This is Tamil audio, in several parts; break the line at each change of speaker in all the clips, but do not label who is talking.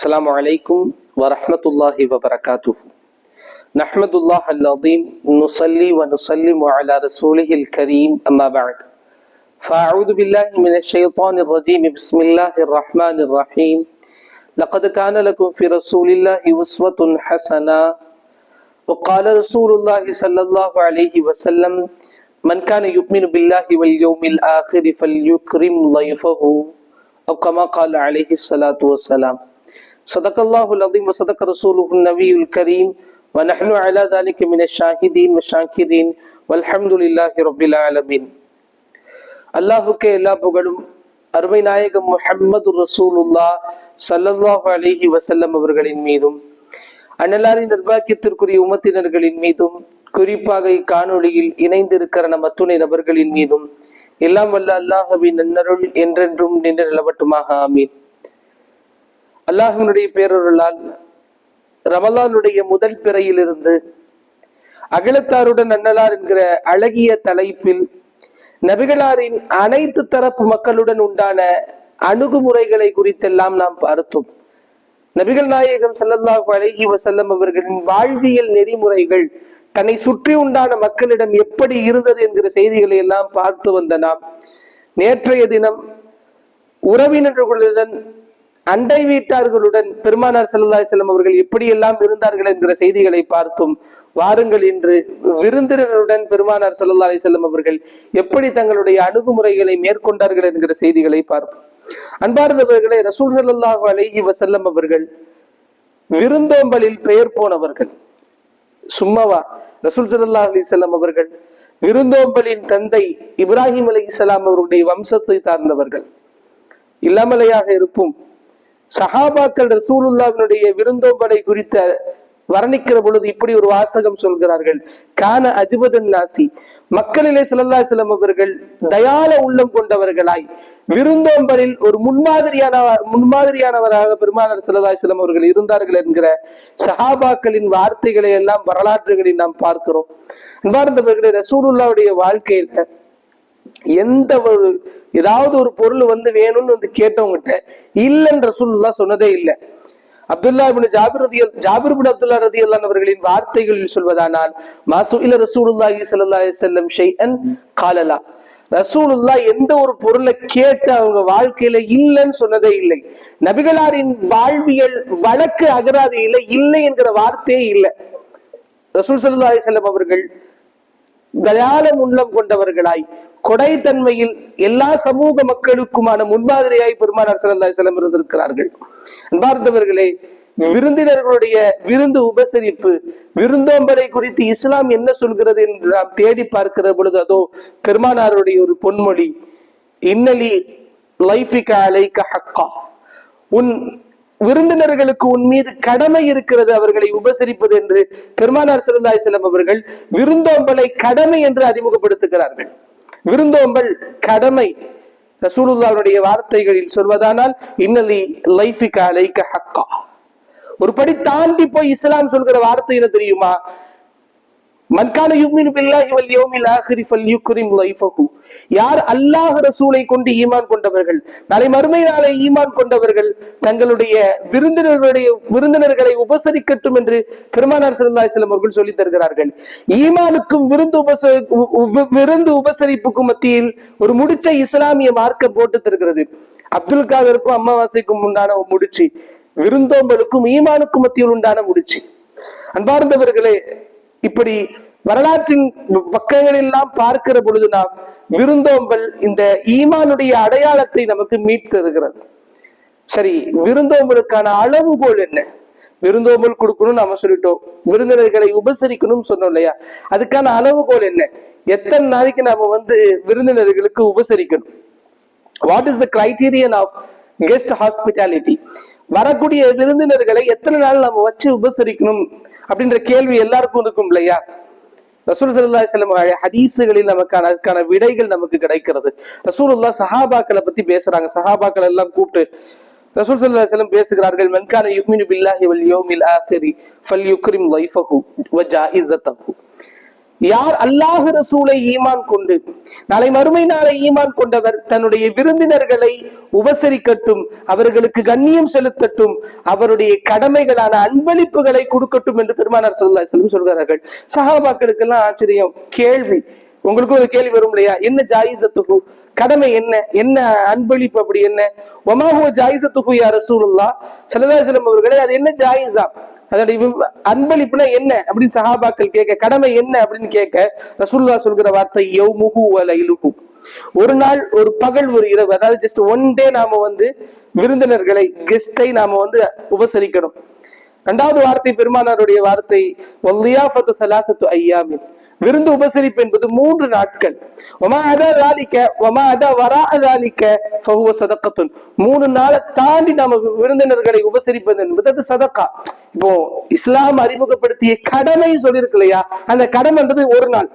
السلام عليكم ورحمة الله وبركاته نحمد الله العظيم نصلي ونسلم على رسوله الكريم أما بعد فأعوذ بالله من الشيطان الرجيم بسم الله الرحمن الرحيم لقد كان لكم في رسول الله أسوة حسنة وقال رسول الله صلى الله عليه وسلم من كان يؤمن بالله واليوم الآخر فليكرم ضيفه أو كما قال عليه الصلاة والسلام صدق الله العظيم وصدق رسوله النبي الكريم ونحن على ذلك من الشاهدين والشاكرين والحمد لله رب العالمين அல்லாஹுக்கே எல்லா புகழும் அருமை நாயகம் முஹம்மது ரசூலுல்லா சல்லல்லாஹு அலைஹி வசல்லம் அவர்களின் மீதும் அன்னலாரின் நிர்வாகியத்திற்குரிய உமத்தினர்களின் மீதும் குறிப்பாக இக்காணொளியில் இணைந்திருக்கிற நம் அத்துணை நபர்களின் மீதும் எல்லாம் வல்ல அல்லாஹவின் நன்னருள் என்றென்றும் நின்று நிலவட்டுமாக ஆமீன் அல்லாஹினுடைய பேரொருளால் ரமலானுடைய முதல் பிறையிலிருந்து அகிலத்தாருடன் அன்னலார் என்கிற அழகிய தலைப்பில் நபிகளாரின் அனைத்து தரப்பு மக்களுடன் உண்டான அணுகுமுறைகளை குறித்தெல்லாம் நாம் பார்த்தோம். நபிகள் நாயகம் ஸல்லல்லாஹு அழகி வசல்லம் அவர்களின் வாழ்வியல் நெறிமுறைகள் தன்னை சுற்றி உண்டான மக்களிடம் எப்படி இருந்தது என்கிற செய்திகளை எல்லாம் பார்த்து வந்த நாம் நேற்றைய தினம் உறவினர்களுடன் அண்டை வீட்டார்களுடன் பெருமானார் ஸல்லல்லாஹு செல்லம் அவர்கள் எப்படியெல்லாம் இருந்தார்கள் என்கிற செய்திகளை பார்த்தும் வாருங்கள் என்று விருந்தினருடன் பெருமானார் ஸல்லல்லாஹு செல்லம் அவர்கள் எப்படி தங்களுடைய அணுகுமுறைகளை மேற்கொண்டார்கள் என்கிற செய்திகளை பார்ப்போம். அன்பார்ந்தவர்களே ரசூல் செல்லல்லாஹு அலைஹி வசல்லம் அவர்கள் விருந்தோம்பலில் பெயர் போனவர்கள். சும்மாவா? ரசூல் ஸல்லல்லாஹு அலி செல்லம் அவர்கள் விருந்தோம்பலின் தந்தை இப்ராஹிம் அலைஹிஸ்ஸலாம் அவருடைய வம்சத்தை சார்ந்தவர்கள். இல்லாமலையாக இருப்போம் சஹாபாக்கள் ரசூலுல்லாவினுடைய விருந்தோம்பலை குறித்த வர்ணிக்கிற பொழுது இப்படி ஒரு வாசகம் சொல்கிறார்கள். கான அஜிபதன் நாசி. மக்களிலே ஸல்லல்லாஹு அலைஹி அவர்கள் தயால உள்ளம் கொண்டவர்களாய் விருந்தோம்பலில் ஒரு முன்மாதிரியான முன்மாதிரியானவராக பெருமானார் ஸல்லல்லாஹு அலைஹி அவர்கள் இருந்தார்கள் என்கிற சஹாபாக்களின் வார்த்தைகளை எல்லாம் வரலாற்றுகளில் நாம் பார்க்கிறோம். அன்பார்ந்தவர்களே ரசூலுல்லாவுடைய வாழ்க்கையில எந்த ஒரு ஏதாவது ஒரு பொருள் வந்து வேணும்னு வந்து கேட்டவங்கிட்ட இல்லைன்ற சூழ்நிலை சொன்னதே இல்லை. அப்துல்லா இபின் ஜாபிர் ரதி ஜாபிர் பின் அப்துல்லா ரதி அவர்களின் வார்த்தைகளில் சொல்வதானால் மாசு இல்ல ரசூலுல்லாஹி சல்லா செல்லம் வஸல்லம் அன் காலலா. ரசூலுல்லா எந்த ஒரு பொருளை கேட்டு அவங்க வாழ்க்கையில இல்லைன்னு சொன்னதே இல்லை. நபிகளாரின் வாழ்வியல் வழக்கு அகராதியில இல்லை என்கிற வார்த்தையே இல்லை. ரசூல் சல்லா செல்லம் அவர்கள் தயாலம் உள்ளம் கொண்டவர்களாய் கொடைத்தன்மையில் எல்லா சமூக மக்களுக்குமான முன்மாதிரியாய் பெருமானார் ஸல்லல்லாஹு இருந்திருக்கிறார்கள். அன்பார்ந்தவர்களே விருந்தினர்களுடைய விருந்து உபசரிப்பு விருந்தோம்பலை குறித்து இஸ்லாம் என்ன சொல்கிறது என்று நாம் தேடி பார்க்கிற பொழுது அதோ பெருமானாருடைய ஒரு பொன்மொழி இன்னலி லைஃபிக அலைக்க ஹக்கா. உன் விருந்தினர்களுக்கு உன் மீது கடமை இருக்கிறது அவர்களை உபசரிப்பது என்று பெருமானார் சிறந்தாய் செல்லம் அவர்கள் விருந்தோம்பலை கடமை என்று அறிமுகப்படுத்துகிறார்கள். விருந்தோம்பல் கடமை. ரசூலுல்லாவுடைய வார்த்தைகளில் சொல்வதானால் இன்னலி லைஃபிக அலைக்க ஹக்கா. ஒரு படி தாண்டி போய் இஸ்லாம் சொல்கிற வார்த்தை என்ன தெரியுமா? மன்கான யுமினு பில்லாஹி வல் யௌமில் ஆஹிரி ஃபல் யுக்ரிம் லைஃபஹு. யார் அல்லாஹ் ரசூலை கொண்டு ஈமான் கொண்டவர்கள்? நாளை மறுமை நாளை ஈமான் கொண்டவர்கள் தங்களுடைய விருந்தினர்களுடைய விருந்தினர்களை உபசரிக்கட்டும் என்று பெருமானார் ஸல்லல்லாஹு அவர்கள் சொல்லி தருகிறார்கள். ஈமானுக்கும் விருந்து உபச விருந்து உபசரிப்புக்கும் மத்தியில் ஒரு முடிச்சை இஸ்லாமிய மார்க்கம் போட்டு தருகிறது. அப்துல் காதருக்கும் அமாவாசைக்கும் உண்டான முடிச்சு விருந்தோம்பலுக்கும் ஈமானுக்கும் மத்தியில் உண்டான முடிச்சு. அன்பார்ந்தவர்களே இப்படி வரலாற்றின் பக்கங்களெல்லாம் பார்க்கிற பொழுது நாம் விருந்தோம்பல் இந்த ஈமானுடைய அடையாளத்தை நமக்கு மீட்டெடுக்கிறது சரி விருந்தோம்பலுக்கான அளவுகோல் என்ன? விருந்தோம்பல் கொடுக்கணும் நாம சொல்லிட்டோம். விருந்தினர்களை உபசரிக்கணும் சொன்னோம் இல்லையா? அதுக்கான அளவுகோல் என்ன? எத்தனை நாளைக்கு நாம வந்து விருந்தினர்களுக்கு உபசரிக்கணும்? What is the criterion of guest hospitality வரக்கூடிய விருந்தினர்களை எத்தனை நாள் நம்ம வச்சு உபசரிக்கணும் அப்படின்ற கேள்வி எல்லாருக்கும் இருக்கும் இல்லையா? ரசூல் சல்லா செல்லம் ஹதீஸுகளில் நமக்கான அதுக்கான விடைகள் நமக்கு கிடைக்கிறது. ரசூலுல்லா சஹாபாக்களை பத்தி பேசுறாங்க. சஹாபாக்கள் எல்லாம் கூப்பிட்டு ரசூல் சல்லா செல்லம் பேசுகிறார்கள் மென்கான யுக்மினு பில்லாஹி வல் யோமில் ஆஹிரி ஃபல் யுக்ரிம் லைஃபஹு வ ஜாயிஸத்தஹு யார் அல்லாஹ் ரசூலை ஈமான் கொண்டு நாளை மறுமை நாளை ஈமான் கொண்டவர் தன்னுடைய விருந்தினர்களை உபசரிக்கட்டும் அவர்களுக்கு கண்ணியம் செலுத்தட்டும் அவருடைய கடமைகளான அன்பளிப்புகளை கொடுக்கட்டும் என்று பெருமானார் சல்லா செல்லும் சொல்கிறார்கள். சஹாபாக்களுக்கு எல்லாம் ஆச்சரியம் கேள்வி. உங்களுக்கு ஒரு கேள்வி வரும் இல்லையா? என்ன ஜாயிசத்துக்கு கடமை என்ன? என்ன அன்பளிப்பு அப்படி என்ன? ஒமாஹோ ஜாயிசத்துக்கு யார் ரசூலுல்லா சல்லா அலைஹி அவர்களே அது என்ன ஜாயிசா அதோட அன்பளிப்புனா என்ன அப்படின்னு சஹாபாக்கள் கேட்க கடமை என்ன அப்படின்னு கேட்க ரசூல்லா சொல்கிற வார்த்தை யௌமுஹு வ லைலுஹு. ஒரு நாள் ஒரு பகல் ஒரு இரவு அதாவது ஜஸ்ட் ஒன் டே நாம வந்து விருந்தினர்களை கெஸ்டை நாம வந்து உபசரிக்கணும். இரண்டாவது வார்த்தை பெருமானாருடைய வார்த்தை சலாசத்து ஐயாமின். விருந்து உபசரிப்பு என்பது மூன்று நாட்கள். ஒமா அதா தாலிக்க ஒமா அதா வரா தாலிக்க சகுவ சதக்கத்துன். மூணு நாளை தாண்டி நாம விருந்தினர்களை உபசரிப்பது என்பது அது சதக்கா. இப்போ இஸ்லாம் அறிமுகப்படுத்திய கடமை சொல்லியிருக்கு இல்லையா? அந்த கடமைன்றது ஒரு நாள்.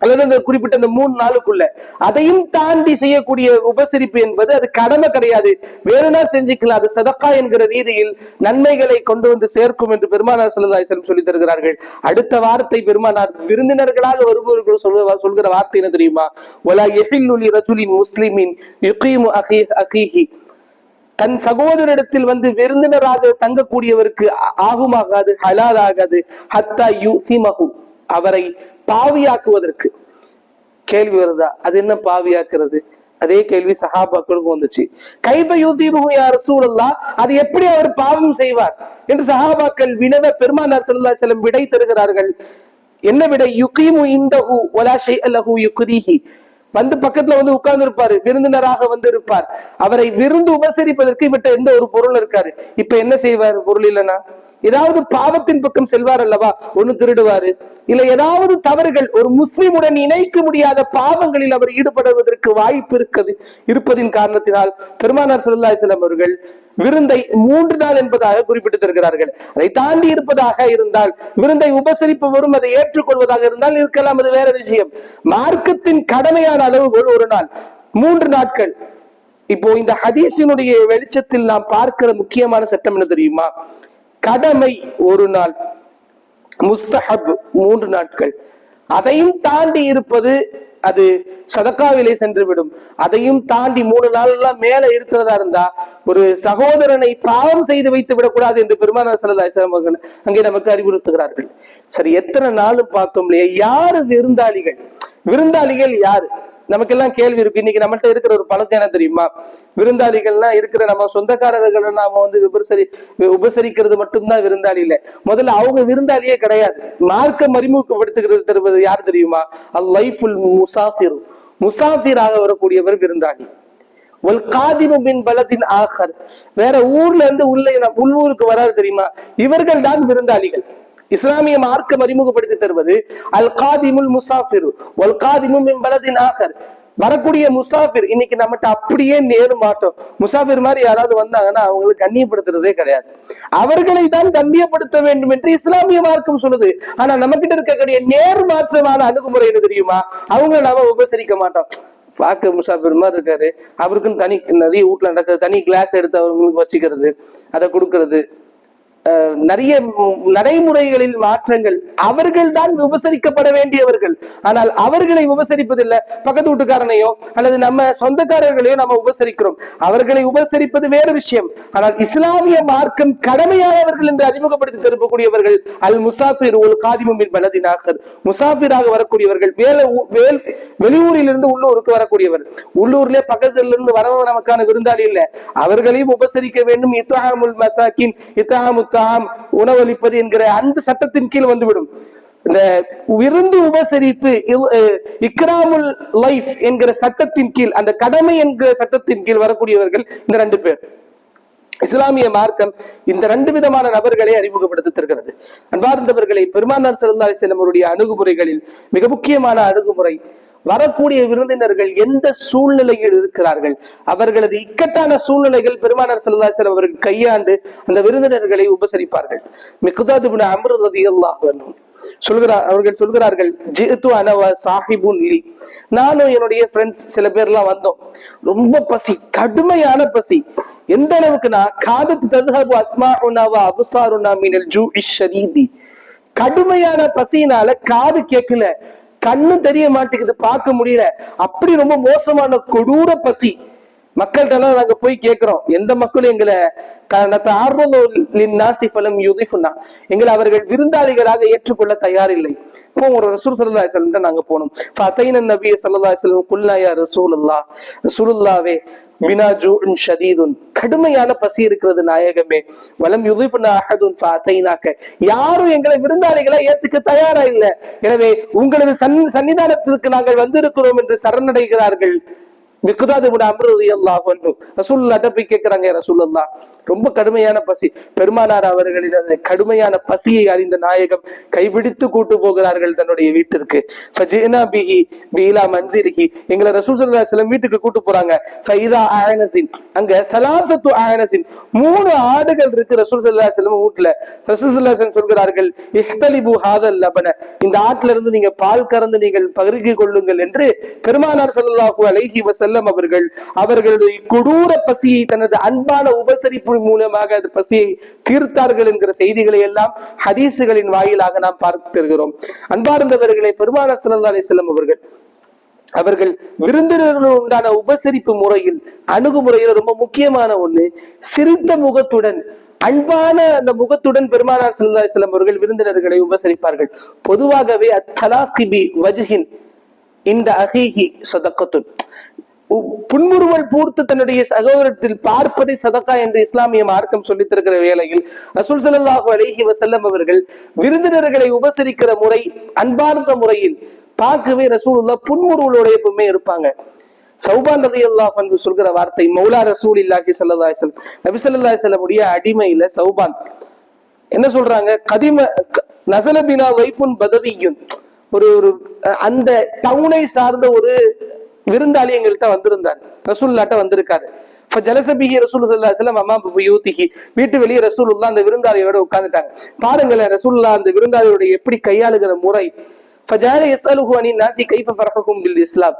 அல்லது அந்த குறிப்பிட்ட அந்த மூணு நாளுக்குள்ள. அதையும் தாண்டி செய்யக்கூடிய உபசரிப்பு என்பது அது கடமை கிடையாது. வேணும்னா செஞ்சுக்கலாம். அது சதக்கா என்கிற ரீதியில் நன்மைகளை கொண்டு வந்து சேர்க்கும் என்று பெருமானார் சல்லாஹம் சொல்லி தருகிறார்கள். அடுத்த வார்த்தை பெருமானார் விருந்தினர்களாக வருபவர்கள் சொல்ல சொல்கிற வார்த்தை என்ன தெரியுமா? ஒலா எஹில்லுலி ரஜுலின் முஸ்லிமின் யுகீமு அஹி அஹீஹி. தன் சகோதரிடத்தில் வந்து விருந்தினராக தங்கக்கூடியவருக்கு ஆகுமாகாது ஹலால் ஆகாது ஹத்தா யுசிமஹு அவரை பாவியாக்குவதற்கு. கேள்வி வருதா? அது என்ன பாவியாக்குறது? அதே கேள்வி சஹாபாக்களுக்கும் வந்துச்சு. கைப யூதீபு யார் சூழல்லா அது எப்படி அவர் பாவம் செய்வார்? என்று சஹாபாக்கள் வினவ பெருமானார் செல்லா செல்லும் விடை தருகிறார்கள். என்ன விடை? யுகீமு இந்தஹு வலா ஷைஅ லஹு யுக்ரிஹி. வந்து பக்கத்துல வந்து உட்கார்ந்து இருப்பாரு விருந்தினராக வந்து இருப்பார் அவரை விருந்து உபசரிப்பதற்கு இவட்ட எந்த ஒரு பொருள் இருக்காரு இப்ப என்ன செய்வார்? பொருள் இல்லைன்னா? ஏதாவது பாவத்தின் பக்கம் செல்வார் அல்லவா? ஒண்ணு திருடுவாரு. இல்ல ஏதாவது தவறுகள் ஒரு முஸ்லிமுடன் இணைக்க முடியாத பாவங்களில் அவர் ஈடுபடுவதற்கு வாய்ப்பு இருக்குது. இருப்பதின் காரணத்தினால் பெருமானார் ஸல்லல்லாஹு அவர்கள் விருந்தை மூன்று நாள் என்பதாக குறிப்பிட்டு தருகிறார்கள் அதை தாண்டி இருப்பதாக இருந்தால் விருந்தை உபசரிப்பவரும் அதை ஏற்றுக்கொள்வதாக இருந்தால் இருக்கலாம் அது வேற விஷயம். மார்க்கத்தின் கடமையான அளவுகோல் ஒரு நாள் மூன்று நாட்கள். இப்போ இந்த ஹதீஸினுடைய வெளிச்சத்தில் நாம் பார்க்கிற முக்கியமான சட்டம் என்ன தெரியுமா? கடமை ஒரு நாள் முஸ்தஹப் மூன்று நாட்கள். அதையும் தாண்டி இருப்பது அது சதக்காவிலே சென்று விடும் அதையும் தாண்டி மூணு நாள் எல்லாம் மேல இருக்கிறதா இருந்தா ஒரு சகோதரனை பாவம் செய்து வைத்து விடக்கூடாது என்று பெருமானார் சல்லல்லாஹு அவர்கள் அங்கே நமக்கு அறிவுறுத்துகிறார்கள். சரி எத்தனை நாளும் பார்த்தோம் இல்லையா? யாரு விருந்தாளிகள்? விருந்தாளிகள் யாரு? நமக்கெல்லாம் கேள்வி இருக்கு. இன்னைக்கு நம்மள்ட்ட இருக்கிற ஒரு பழக்கம் என்ன தெரியுமா? விருந்தாளிகள்னா இருக்கிற நம்ம சொந்தக்காரர்கள் நாம வந்து விபசரி உபசரிக்கிறது மட்டும்தான் விருந்தாளி இல்லை. முதல்ல அவங்க விருந்தாளியே கிடையாது. மார்க்கம் அறிமுகப்படுத்துகிறது தருவது யார் தெரியுமா? அல் லைஃபுல் முசாஃபிர். முசாஃபிராக வரக்கூடியவர் விருந்தாளி. ஒல் காதிமு மின் பலத்தின் ஆகர் வேற ஊர்ல இருந்து உள்ள உள்ளூருக்கு வராது தெரியுமா? இவர்கள் தான் விருந்தாளிகள். இஸ்லாமிய மார்க்கம் அறிமுகப்படுத்தி தருவது அல் காதிமுல் முசாஃபிர் ஒல் காதிமு மின் ஆகர். வரக்கூடிய முசாஃபிர் இன்னைக்கு நம்மகிட்ட அப்படியே நேரு மாட்டோம். முசாஃபிர் மாதிரி யாராவது வந்தாங்கன்னா அவங்களுக்கு கண்ணியப்படுத்துறதே கிடையாது. அவர்களை தான் கண்ணியப்படுத்த வேண்டும் என்று இஸ்லாமிய மார்க்கம் சொல்லுது. ஆனா நம்ம கிட்ட இருக்கக்கூடிய நேர் மாற்றமான அணுகுமுறை என்ன தெரியுமா? அவங்க நாம உபசரிக்க மாட்டோம். பார்க்க முசாஃபிர் மாதிரி இருக்காரு. அவருக்குன்னு தனி நிறைய வீட்டுல நடக்கிற தனி கிளாஸ் எடுத்து அவங்களுக்கு வச்சுக்கிறது அதை கொடுக்கறது. நிறைய நடைமுறைகளில் மாற்றங்கள். அவர்கள் தான் விமர்சிக்கப்பட வேண்டியவர்கள். ஆனால் அவர்களை உபசரிப்பதில்லை பக்கத்து வீட்டுக்காரனையோ அல்லது நம்ம சொந்தக்காரர்களையோ நம்ம உபசரிக்கிறோம். அவர்களை உபசரிப்பது வேறு விஷயம். ஆனால் இஸ்லாமிய மார்க்கம் கடமையானவர்கள் என்று அறிமுகப்படுத்தி திருப்பக்கூடியவர்கள் அல் முசாஃபிர் உல் காதிமுமின் பலதினாகர் முசாஃபிராக வரக்கூடியவர்கள் வேலை வேல் வெளியூரில் இருந்து உள்ளூருக்கு வரக்கூடியவர். உள்ளூர்ல பக்கத்துல இருந்து வரவங்க நமக்கான விருந்தாளி இல்ல. அவர்களையும் உபசரிக்க வேண்டும். இத்தாமுல் மசாக்கின் இத்தாமு தாம் உணவளிப்பது என்கிற அந்த சட்டத்தின் கீழ் வந்துவிடும். இந்த விருந்து உபசரிப்பு இக்ராமுல் லைஃப் என்கிற சட்டத்தின் கீழ் அந்த கடமை என்கிற சட்டத்தின் கீழ் வரக்கூடியவர்கள் இந்த ரெண்டு பேர். இஸ்லாமிய மார்க்கம் இந்த ரெண்டு விதமான நபர்களை அறிமுகப்படுத்திருக்கிறது அன்பார்ந்தவர்களை பெருமானார் ஸல்லல்லாஹு அலைஹி அணுகுமுறைகளில் மிக முக்கியமான அணுகுமுறை வரக்கூடிய விருந்தினர்கள் எந்த சூழ்நிலையில் இருக்கிறார்கள்? அவர்களது இக்கட்டான சூழ்நிலைகள் பெருமானார் ஸல்லல்லாஹு அவர்கள் கையாண்டு அந்த விருந்தினர்களை உபசரிப்பார்கள். மிகுதாது இப்னு அம்ர் சொல்கிறார் அவர்கள் சொல்கிறார்கள் ஜித்து அனவ சாஹிபுன் லி. நானும் என்னுடைய ஃப்ரெண்ட்ஸ் சில பேர்லாம் வந்தோம். ரொம்ப பசி கடுமையான பசி. எந்த அளவுக்குன்னா காதத்து ததுஹபு அஸ்மாஉனா வ அப்சாருனா மீனல் ஜூ இஷ் கடுமையான பசியினால காது கேட்கல. கண்ணு தெரிய மாட்டேங்குது பார்க்க முடியல. அப்படி ரொம்ப மோசமான கொடூர பசி. மக்கள்கிட்ட எல்லாம் நாங்க போய் கேட்கிறோம் எந்த மக்களும் எங்களை நாசிஃபலம் யுதிஃபுன்னா எங்களை அவர்கள் விருந்தாளிகளாக ஏற்றுக்கொள்ள தயாரில்லை. இப்போ ஒரு ரசூல் சல்லா செல்லம் நாங்க போனோம். ஃபதைன நபி சல்லா செல்லம் குல்லாயா ரசூலுல்லா ரசூலுல்லாவே மினாஜூன் ஷதீதுன். கடுமையான பசி இருக்கிறது நாயகமே. வலம் யுதிஃபுனா அஹதுன் யாரும் எங்களை விருந்தாளிகளை ஏத்துக்க தயாரா இல்லை. எனவே உங்களது சன் சன்னிதானத்திற்கு நாங்கள் வந்திருக்கிறோம் என்று சரணடைகிறார்கள். மிகுதாது கூட அம்ருதி அல்லாஹ் ரசூல்லாட்ட போய் கேட்கிறாங்க ரசூல்லா ரொம்ப கடுமையான பசி. பெருமானார் அவர்களின் அந்த கடுமையான பசியை அறிந்த நாயகம் கைபிடித்து கூட்டு போகிறார்கள் தன்னுடைய வீட்டிற்கு. ஃபஜினா பிஹி பீலா மன்சிரிஹி. எங்களை ரசூல் சல்லா சிலம் வீட்டுக்கு கூட்டு போறாங்க. ஃபைதா ஆயனசின் அங்க சலாசத்து ஆயனசின் மூணு ஆடுகள் இருக்கு ரசூல் சல்லா சிலம் வீட்டுல ரசூல் சல்லா சிலம் சொல்கிறார்கள் இஹ்தலிபு ஹாதல் லபன. இந்த ஆட்டில இருந்து நீங்க பால் கறந்து நீங்கள் பகிர்ந்து கொள்ளுங்கள் என்று பெருமானார் சல்லாஹூ அலைஹி வஸல்லம் அவர்கள் அவர்களுடைய கொடூர பசியை தனது அன்பான உபசரிப்பு மூலமாக அந்த பசியை தீர்த்தார்கள் என்கிற செய்திகளை எல்லாம் ஹதீசுகளின் வாயிலாக நாம் பார்த்திருக்கிறோம் அன்பார்ந்தவர்களை பெருமான ஸல்லல்லாஹு அலைஹி வஸல்லம் அவர்கள் அவர்கள் விருந்தினர்களுடன் உண்டான உபசரிப்பு முறையில் அணுகுமுறையில் ரொம்ப முக்கியமான ஒண்ணு சிரித்த முகத்துடன் அன்பான அந்த முகத்துடன் பெருமானார் செல்லாய் அலைஹி அவர்கள் விருந்தினர்களை உபசரிப்பார்கள். பொதுவாகவே அத்தலாக்கிபி வஜ்ஹின் இந்த அஹீஹி சதக்கத்துன். புன்முறுவல் பூர்த்து தன்னுடைய சகோதரத்தில் பார்ப்பதை சதக்கா என்று இஸ்லாமிய மார்க்கம் சொல்லித்திருக்கிற வேளையில் ரசூல் ஸல்லல்லாஹு அலேஹி வசல்லம் அவர்கள் விருந்தினர்களை உபசரிக்கிற முறை அன்பார்ந்த முறையில் பார்க்கவே ரசூலுல்லா புன்முறுவலோட எப்பவுமே இருப்பாங்க. சௌபான் ரதி அல்லாஹ் என்று சொல்கிற வார்த்தை மௌலா ரசூல் இல்லாஹி சல்லா செல்லம் நபி ஸல்லல்லாஹு அலைஹி அடிமையில சௌபான். என்ன சொல்றாங்க? கதிம க- நசலபினா வைஃபுன் பதவியுன். ஒரு ஒரு அந்த டவுனை சார்ந்த ஒரு விருந்தாளி எங்கள்கிட்ட வந்திருந்தார். ரசூல்லாட்ட வந்திருக்காரு. இப்போ ஜலசபிகி ரசூல் செல்லம் அம்மா யூத்திகி வீட்டு வெளியே ரசூலுல்லா அந்த விருந்தாளியோட உட்காந்துட்டாங்க பாருங்களேன் ரசூல்லா அந்த விருந்தாளியோட எப்படி கையாளுகிற முறை. ஃபஜால யஸ்அலுஹு அனி நாசி கைஃப ஃபரஹுகும் பில் இஸ்லாம்.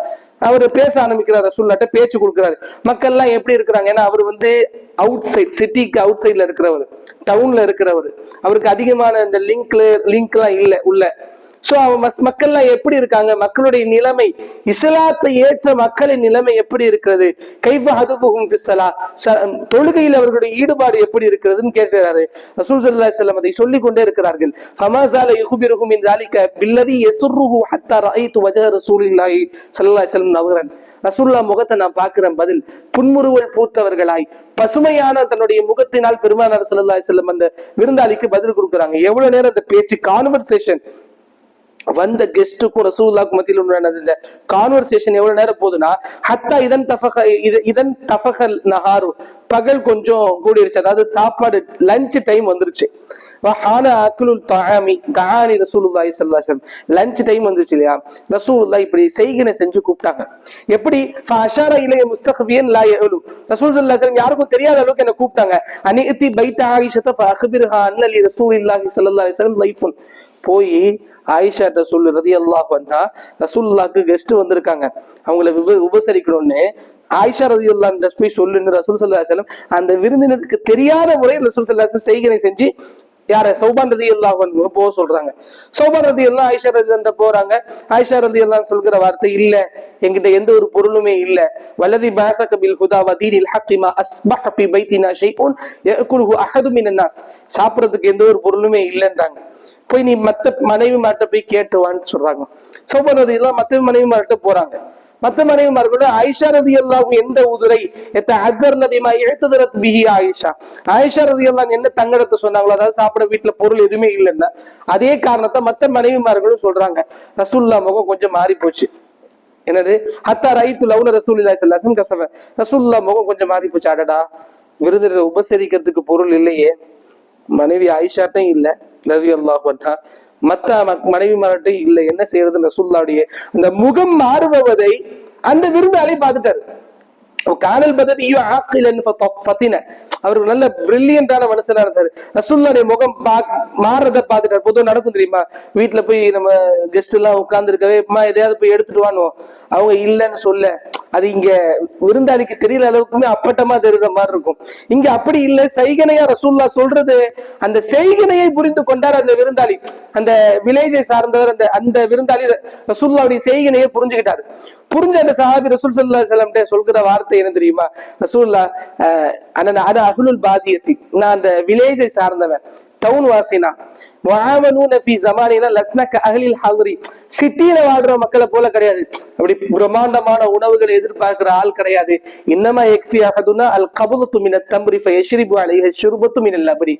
அவர் பேச ஆரம்பிக்கிறார் ரசூல்லாட்ட பேச்சு கொடுக்குறாரு. மக்கள் எல்லாம் எப்படி இருக்கிறாங்க? ஏன்னா அவர் வந்து அவுட் சைட் சிட்டிக்கு அவுட் சைட்ல இருக்கிறவர் டவுன்ல இருக்கிறவர். அவருக்கு அதிகமான இந்த லிங்க்ல லிங்க் எல்லாம் இல்ல உள்ள. ஸோ மக்கள்லாம் எப்படி இருக்காங்க? மக்களுடைய நிலைமை இஸ்லாத்தை ஏற்ற மக்களின் நிலைமை எப்படி இருக்கிறது? கைவ அதுபுகும் தொழுகையில் அவர்களுடைய ஈடுபாடு எப்படி இருக்கிறதுன்னு கேட்கிறாரு ரசூல் செல்லம் அதை சொல்லிக் கொண்டே இருக்கிறார்கள் ஹமாசால யுகுபிருகும் இன் ஜாலிக்க பில்லதி எசுருஹு ஹத்தா ரஹீத் வஜஹ ரசூலில்லாஹி சல்லா செல்லம் நவுரன் ரசூல்லா முகத்தை நான் பார்க்கிறேன் பதில் புன்முறுவல் பூத்தவர்களாய் பசுமையான தன்னுடைய முகத்தினால் பெருமானார் சல்லா செல்லம் அந்த விருந்தாளிக்கு பதில் கொடுக்குறாங்க. எவ்வளவு நேரம் அந்த பேச்சு கான்வர்சேஷன் வந்த கெஸ்டுக்கும் ரசூலுல்லாஹ்க்கு மத்தியில் உண்டான இந்த கான்வர்சேஷன் எவ்வளவு நேரம் போகுதுன்னா ஹத்தா இதன் தஃபக இதன் தஃபகல் நஹாரு. பகல் கொஞ்சம் கூடிருச்சு. அதாவது சாப்பாடு லஞ்ச் டைம் வந்துருச்சு. வஹான அக்லுல் தஆமி. தஆனி ரசூலுல்லாய் ஸல்லல்லாஹு லஞ்ச் டைம் வந்துச்சு இல்லையா? ரசூலுல்லாஹ் இப்படி செய்கினை செஞ்சு கூப்பிட்டாங்க. எப்படி? ஃபஅஷார இலைய முஸ்தக்பியன் லா யஹலு. ரசூல் ஸல்லல்லாஹு யாருக்கும் தெரியாத அளவுக்கு என்ன கூப்பிட்டாங்க. அனிதி பைத்த ஆயிஷத ஃபஅக்பிர்ஹா அன்னலி லி ரசூலில்லாஹி ஸல்லல்லாஹு அலைஹி வஸல்லம் லைஃபுன். போய் ஆயிஷா ரசூல் ரதி அல்லாஹ் வந்தா ரசூல்லாக்கு கெஸ்ட் வந்திருக்காங்க. அவங்கள விப உபசரிக்கணும்னு ஆயிஷா ரதி அல்லாஹ் போய் சொல்லுன்னு ரசூல் சல்லா அந்த விருந்தினருக்கு தெரியாத முறையில் ரசூல் சல்லா செய்கனை செஞ்சு யார? சௌபான் ரதி எல்லாம் போக சொல்றாங்க. சௌபான் ரதி எல்லாம் ஆயிஷா ரதி அந்த போறாங்க. ஆயிஷா ரதி எல்லாம் சொல்கிற வார்த்தை இல்ல. என்கிட்ட எந்த ஒரு பொருளுமே இல்ல. வலதி பாசக பில் ஹுதா வதீனில் ஹக்கிமா அஸ்பஹ ஹப்பி பைத்தினா ஷைஉன் யஅகுலுஹு அஹது மினன் நாஸ். சாப்பிடுறதுக்கு எந்த ஒரு பொருளுமே இல்லைன்றாங்க. போய் நீ மத்த மனைவி மாட்ட போய் கேட்டுவான்னு சொல்றாங்க. சௌபான் ரதி எல்லாம் மத்த மனைவி மாட்ட போறாங்க. மத்த மனைவிமார்களோட ஆயிஷா ரதி அல்லாஹ் எந்த உதுரை எத்த அகர் நபிமா எழுத்துதரத் பிஹி ஆயிஷா. ஆயிஷா ரதி அல்லாஹ் என்ன தங்கடத்தை சொன்னாங்களோ அதாவது சாப்பிட வீட்டுல பொருள் எதுவுமே இல்லைன்னா அதே காரணத்தை மத்த மனைவிமார்களும் சொல்றாங்க. ரசூல்லா முகம் கொஞ்சம் மாறி போச்சு என்னது? ஹத்தா ரைத்து லவுன ரசூல் இல்லா சொல்லாசம் கசவ ரசூல்லா முகம் கொஞ்சம் மாறி போச்சு அடடா விருதுரை உபசரிக்கிறதுக்கு பொருள் இல்லையே. மனைவி ஆயிஷாட்டையும் இல்ல ரவி அல்லாஹ் மத்த ம- மனைவிமார்ட்டும் இல்லை என்ன செய்யறதுன்னு ரசூல்லாவுடைய அந்த முகம் மாறுபவதை அந்த விருந்தாளி பார்த்துட்டாரு. காதல் பதவியோ ஆக்கிலன் ஃபத்தின அவர் நல்ல பிரில்லியண்டான மனுஷனா இருந்தாரு. ரசூல்லாவுடைய முகம் மாறத பாத்துட்டாரு பொதுவாக நடக்கும் தெரியுமா? வீட்டுல போய் நம்ம கெஸ்ட் எல்லாம் உட்கார்ந்து இருக்கவே அம்மா எதையாவது போய் எடுத்துட்டு வானுவோம் அவங்க இல்லைன்னு சொல்ல. அது இங்க விருந்தாளிக்கு தெரியல அளவுக்குமே அப்பட்டமா தெரியுற மாதிரி இருக்கும். இங்க அப்படி இல்ல. செய்கனையா ரசூல்லா சொல்றது அந்த செய்கனையை புரிந்து கொண்டார் அந்த விருந்தாளி. அந்த வில்லேஜை சார்ந்தவர் அந்த அந்த விருந்தாளி ரசூல்லாவுடைய செய்கனையை புரிஞ்சுக்கிட்டாரு. புரிஞ்ச அந்த சஹாபி ரசூல் சல்லா செல்லம்கிட்ட சொல்கிற வார்த்தை என்ன தெரியுமா? ரசூல்லா அண்ணன் அது அகுலுல் பாதியத்தி. நான் அந்த வில்லேஜை சார்ந்தவன். டவுன் வாசினா சிட்டியில வாழ்ற மக்களை போல கிடையாது. அப்படி பிரம்மாண்டமான உணவுகளை எதிர்பார்க்கிற ஆள் கிடையாது. இன்னமா எக்ஸி அஹதுனா அல் கபுலத்து மின தம்ரி ஃபயஷ்ரிபு அலைஹி ஷுர்பத்து மினல் அப்படி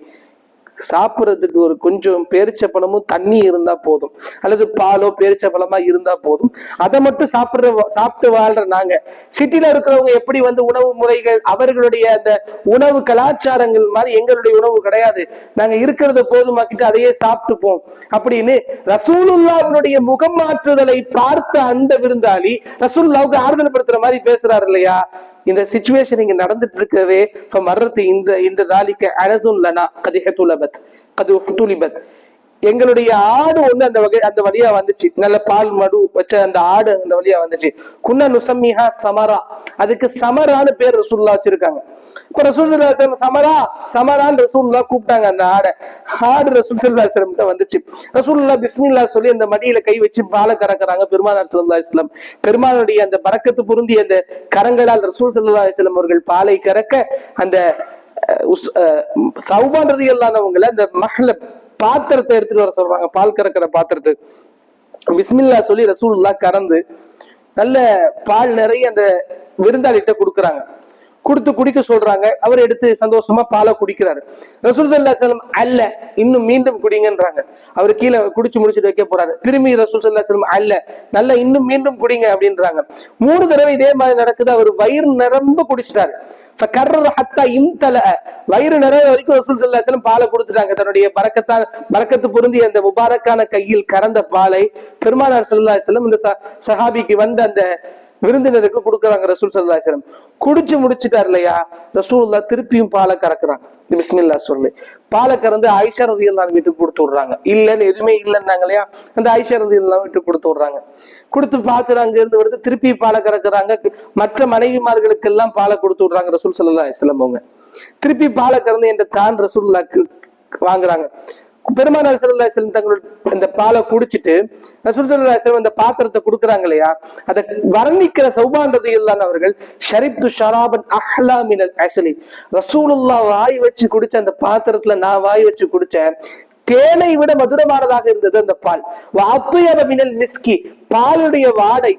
சாப்பிடுறதுக்கு ஒரு கொஞ்சம் பேரிச்சப்பழமும் தண்ணி இருந்தா போதும். அல்லது பாலோ பேரிச்சப்பழமா இருந்தா போதும். அதை மட்டும் சாப்பிடுற சாப்பிட்டு வாழ்ற நாங்க சிட்டில இருக்கிறவங்க எப்படி வந்து உணவு முறைகள் அவர்களுடைய அந்த உணவு கலாச்சாரங்கள் மாதிரி எங்களுடைய உணவு கிடையாது. நாங்க இருக்கிறத போதுமாக்கிட்டு அதையே சாப்பிட்டுப்போம். அப்படின்னு ரசூலுல்லாவினுடைய முகம் மாற்றுதலை பார்த்த அந்த விருந்தாளி ரசூல்லாவுக்கு ஆறுதல் படுத்துற மாதிரி பேசுறாரு இல்லையா? இந்த சுச்சுவேஷன் இங்க நடந்துட்டு இருக்கவே மர்றது இந்த இந்த தாலிக்க அரசும் லனா கதி ஹெத்துலபத் கது ஹுத்துலிபத் எங்களுடைய ஆடு ஒண்ணு அந்த வகை அந்த வழியா வந்துச்சு. நல்ல பால் மடு வச்ச அந்த ஆடு அந்த வழியா வந்துச்சு. குன்ன நுசம்மிஹா சமரா. அதுக்கு சமரான்னு பேர் ரசூல்லா வச்சிருக்காங்க. இப்ப ரசூல் சல்லாஹம் சமரா சமரான் ரசூல்லா கூப்பிட்டாங்க அந்த ஆடை. ஆடு ரசூல் சல்லாஹம் வந்துச்சு. ரசூல்லா பிஸ்மில்லா சொல்லி அந்த மடியில கை வச்சு பாலை கறக்குறாங்க பெருமானார் சல்லா இஸ்லாம் பெருமானுடைய அந்த பறக்கத்து பொருந்திய அந்த கரங்களால் ரசூல் சல்லா இஸ்லாம் அவர்கள் பாலை கறக்க அந்த அஹ், உஸ்- அஹ், சௌபான் ரதி அந்த மகள பாத்திரத்தை எடுத்துட்டு வர சொல்றாங்க. பால் கறக்கிற பாத்திரத்தை. பிஸ்மில்லா சொல்லி ரசூல்லா கறந்து நல்ல பால் நிறைய அந்த விருந்தாளிகிட்ட கொடுக்குறாங்க. கொடுத்து குடிக்க சொல்றாங்க. அவர் எடுத்து சந்தோஷமா பாலை குடிக்கிறாரு. ரசூல் சல்லா செல்லம் அல்ல இன்னும் மீண்டும் குடிங்கன்றாங்க. அவர் கீழே குடிச்சு முடிச்சுட்டு வைக்க போறாரு. திரும்பி ரசூல் சல்லா செல்லம் அல்ல நல்லா இன்னும் மீண்டும் குடிங்க அப்படின்றாங்க. மூணு தடவை இதே மாதிரி நடக்குது. அவர் வயிறு நிரம்ப குடிச்சிட்டாரு. கர்ற இம் தல வயிறு நிறைய வரைக்கும் ரசூல் சல்லா செல்லம் பாலை கொடுத்துட்டாங்க. தன்னுடைய பறக்கத்தான் பறக்கத்து பொருந்தி அந்த முபாரக்கான கையில் கறந்த பாலை பெருமானார் சல்லா செல்லம் இந்த சஹாபிக்கு வந்த அந்த விருந்தினருக்கு கொடுக்குறாங்க ரசூல் சல்லா குடிச்சு முடிச்சிட்டார் இல்லையா? ரசூல்லா திருப்பியும் பாலை கறக்குறாங்க. பிஸ்மில்லா சொல்லி பாலை கறந்து ஐஷா ரதி எல்லாம் வீட்டுக்கு கொடுத்து விடுறாங்க. இல்லைன்னு எதுவுமே இல்லைன்னாங்க இல்லையா? அந்த ஐஷா ரதி எல்லாம் வீட்டுக்கு கொடுத்து விடுறாங்க. கொடுத்து பார்த்துட்டு அங்க இருந்து வருது திருப்பி பாலை கறக்குறாங்க. மற்ற மனைவிமார்களுக்கு எல்லாம் பாலை கொடுத்து விடுறாங்க ரசூல் சல்லா இஸ்லாம் அவங்க. திருப்பி பாலை கறந்து என்ற தான் ரசூல்லாக்கு வாங்குறாங்க. பெருமான சல்லா செல்லம் தங்களுடைய இந்த பாலை குடிச்சிட்டு ரசூல் சல்லா செல்லம் அந்த பாத்திரத்தை கொடுக்குறாங்க இல்லையா? அதை வர்ணிக்கிற சௌபான்றது இல்லாத அவர்கள் ஷரிப்து ஷராபன் அஹ்லா மினல் அசலி ரசூலுல்லா வாய் வச்சு குடிச்ச அந்த பாத்திரத்துல நான் வாய் வச்சு குடிச்சேன். தேனை விட மதுரமானதாக இருந்தது அந்த பால். அப்புயப மினல் மிஸ்கி பாலுடைய வாடை.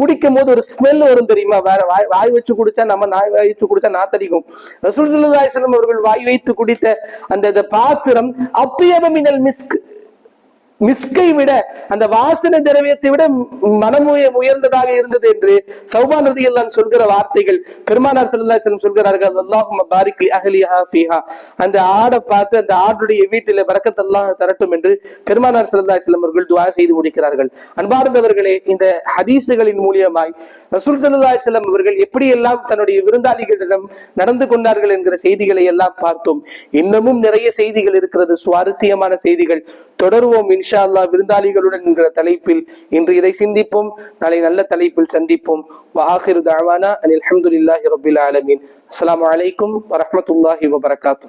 குடிக்கும் போது ஒரு ஸ்மெல் வரும் தெரியுமா? வேற வாய் வாய் வச்சு குடிச்சா நம்ம நாய் வாய் வச்சு குடிச்சா நாத்தடிக்கும். ரசூல் சல்லல்லாஹு அவர்கள் வாய் வைத்து குடித்த அந்த பாத்திரம் அப்பியவ மினல் மிஸ்க் மிஸ்கை விட அந்த வாசனை திரவியத்தை விட மனம் உயர்ந்ததாக இருந்தது என்று சௌபான் ரதியல்லான் சொல்கிற வார்த்தைகள் பெருமானார் சல்லா செல்லம் சொல்கிறார்கள் அல்லாஹும் பாரிக்லி ஃபீஹா. அந்த ஆடை பார்த்து அந்த ஆடுடைய வீட்டில பரக்கத் அல்லாஹ் தரட்டும் என்று பெருமானார் சல்லா செல்லம் அவர்கள் துவா செய்து முடிக்கிறார்கள். அன்பார்ந்தவர்களே இந்த ஹதீஸுகளின் மூலியமாய் ரசூல் சல்லா செல்லம் அவர்கள் எப்படியெல்லாம் தன்னுடைய விருந்தாளிகளிடம் நடந்து கொண்டார்கள் என்கிற செய்திகளை எல்லாம் பார்த்தோம். இன்னமும் நிறைய செய்திகள் இருக்கிறது சுவாரஸ்யமான செய்திகள். தொடருவோம் இன்ஷா அல்லாஹ் விருந்தாளிகளுடன் என்கிற தலைப்பில் இன்று இதை சிந்திப்போம் நாளை நல்ல தலைப்பில் சந்திப்போம் வாஹிரு தாவானா அனில் அல்ஹம்துலில்லாஹி ரபில் ஆலமீன் அஸ்ஸலாமு அலைக்கும் வரஹ்மத்துல்லாஹி வபரகாத்து